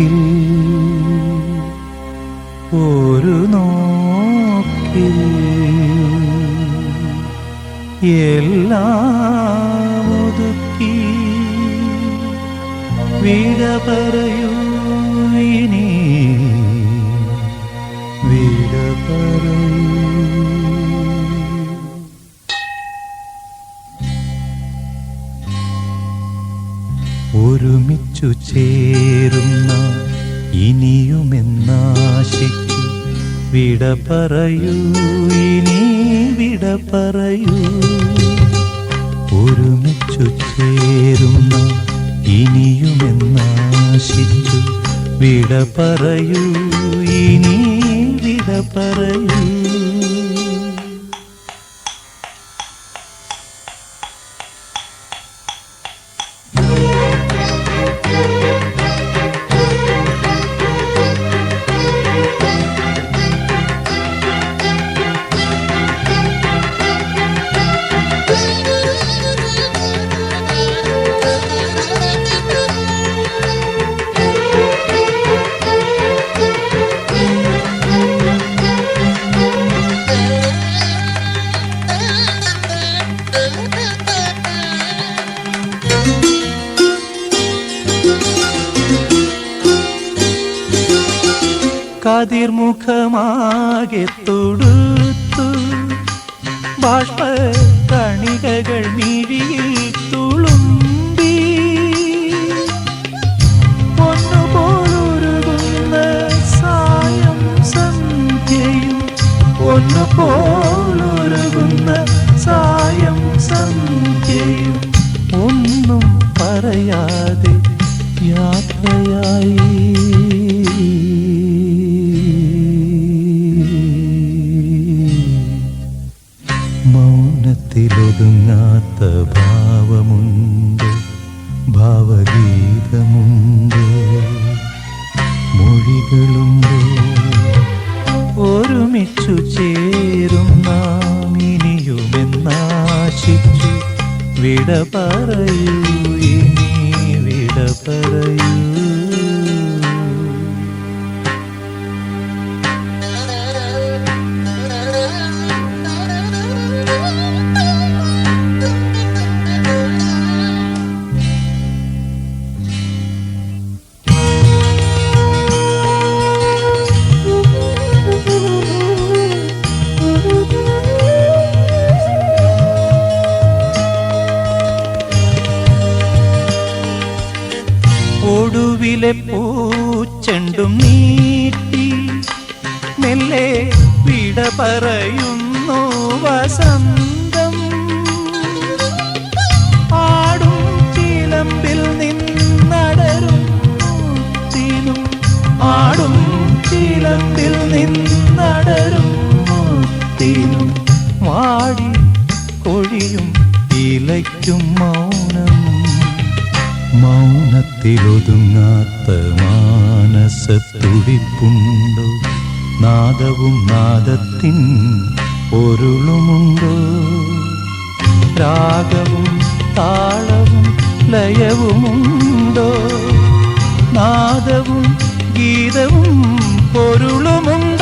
നോക്കിൽ ഒരു നോക്കിൽ എല്ലാം ഒതുക്കി വിട പറയൂ ഇനി ഒരുമിച്ചു ചേരുന്ന ഇനിയുമെന്നാശിച്ചു വിട പറയൂ ഇനി വിട പറയൂ. ഒരുമിച്ചു ചേരുന്ന ഇനിയുമെന്നാശിച്ചു വിട പറയൂ ഇനി വിട പറയൂ. കതിർമുഖമാകെ തൊടുത്തു. ബാഷ്പ കണികകൾ മിഴിയിൽ തുളുമ്പി. ഒന്നുപോലൊരുകുന്ന സായം സന്ധ്യയും ഒന്നുപോലൊരുകുന്ന സായം സന്ധ്യയും ഒന്നും പറയാതെ യാത്രയായി. ഒരുമിച്ചു ചേരും നാം വിട പറയൂ ഇനി വിട പറയൂ. ഒടുവിലെ പൂച്ചെണ്ടും നീട്ടി മെല്ലെ വിട പറയുന്നു വസന്തം. ആടും ചിലമ്പിൽ നിന്നടരും ആടും ചിലമ്പിൽ നിന്നടരും വാടി കൊഴിയും ഇലയ്ക്കും മൗനം. മൗനത്തിലൊതുങ്ങാത്ത മാനസത്തുടിപ്പുണ്ടോ നാദവും നാദത്തിൻ പൊരുളുമുണ്ടോ? രാഗവും താളവും ലയവുമുണ്ടോ? നാദവും ഗീതവും പൊരുളുമുണ്ടോ?